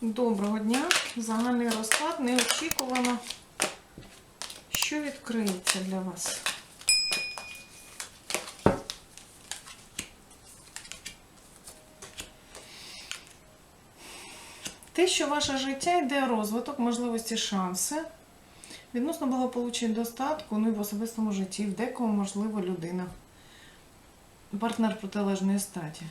Доброго дня. Загальний розклад неочікувано. Що відкриється для вас? Те, що ваше життя йде розвиток, можливості, шанси. Відносно благополуччя і достатку, ну і в особистому житті, в декого, можливо, людина. Партнер протилежної статі.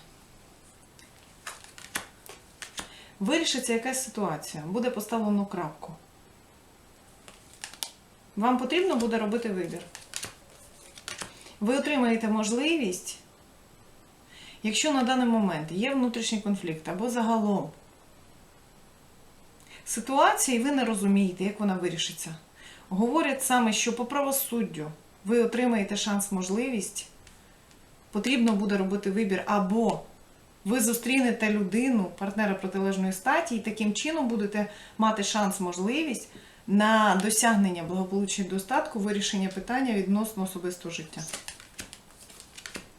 Вирішиться якась ситуація, буде поставлено крапку. Вам потрібно буде робити вибір. Ви отримаєте можливість, якщо на даний момент є внутрішній конфлікт або загалом ситуації, ви не розумієте, як вона вирішиться. Говорять саме, що по правосуддю ви отримаєте шанс, можливість, потрібно буде робити вибір або ви зустрінете людину, партнера протилежної статі, і таким чином будете мати шанс, можливість на досягнення благополуччя і достатку, вирішення питання відносно особистого життя.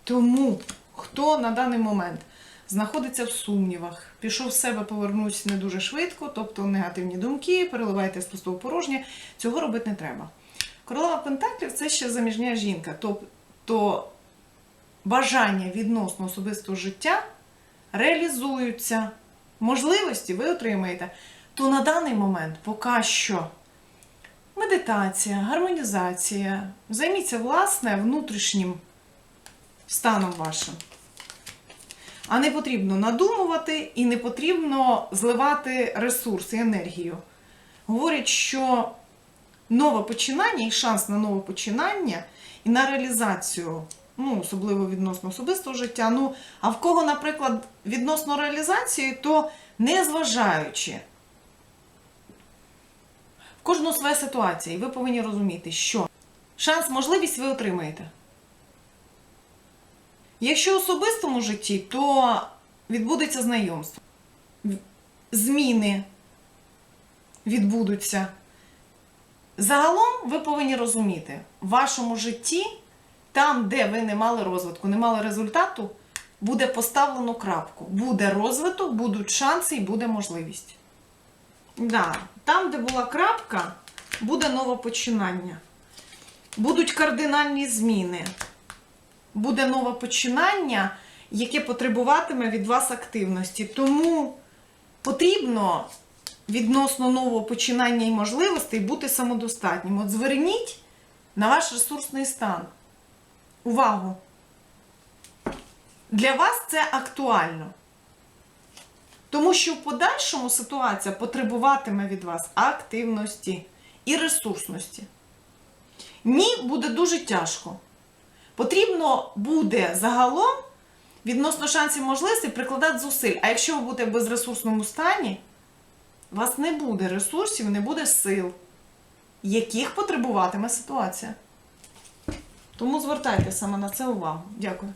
Тому, хто на даний момент знаходиться в сумнівах, пішов в себе, повернусь не дуже швидко, тобто негативні думки, переливайте з пустого порожнє, цього робити не треба. Королева Пентаклів це ще заміжня жінка, тобто бажання відносно особистого життя реалізуються, можливості ви отримаєте, то на даний момент поки що медитація, гармонізація, займіться власне внутрішнім станом вашим. А не потрібно надумувати і не потрібно зливати ресурс і енергію. Говорять, що нове починання і шанс на нове починання і на реалізацію ну, особливо відносно особистого життя. Ну, а в кого, наприклад, відносно реалізації, то не зважаючи в кожну своя ситуація, і ви повинні розуміти, що шанс, можливість ви отримаєте. Якщо в особистому житті, то відбудеться знайомство. Зміни відбудуться. Загалом ви повинні розуміти, в вашому житті там, де ви не мали розвитку, не мали результату, буде поставлено крапку. Буде розвиток, будуть шанси і буде можливість. Да, Там, де була крапка, буде нове починання. Будуть кардинальні зміни. Буде нове починання, яке потребуватиме від вас активності. Тому потрібно відносно нового починання і можливостей бути самодостатнім. От зверніть на ваш ресурсний стан. Увагу! Для вас це актуально. Тому що в подальшому ситуація потребуватиме від вас активності і ресурсності. Ні, буде дуже тяжко. Потрібно буде загалом відносно шансів можливостей прикладати зусиль. А якщо ви будете в безресурсному стані, у вас не буде ресурсів, не буде сил, яких потребуватиме ситуація. Тому звертайте саме на це увагу. Дякую.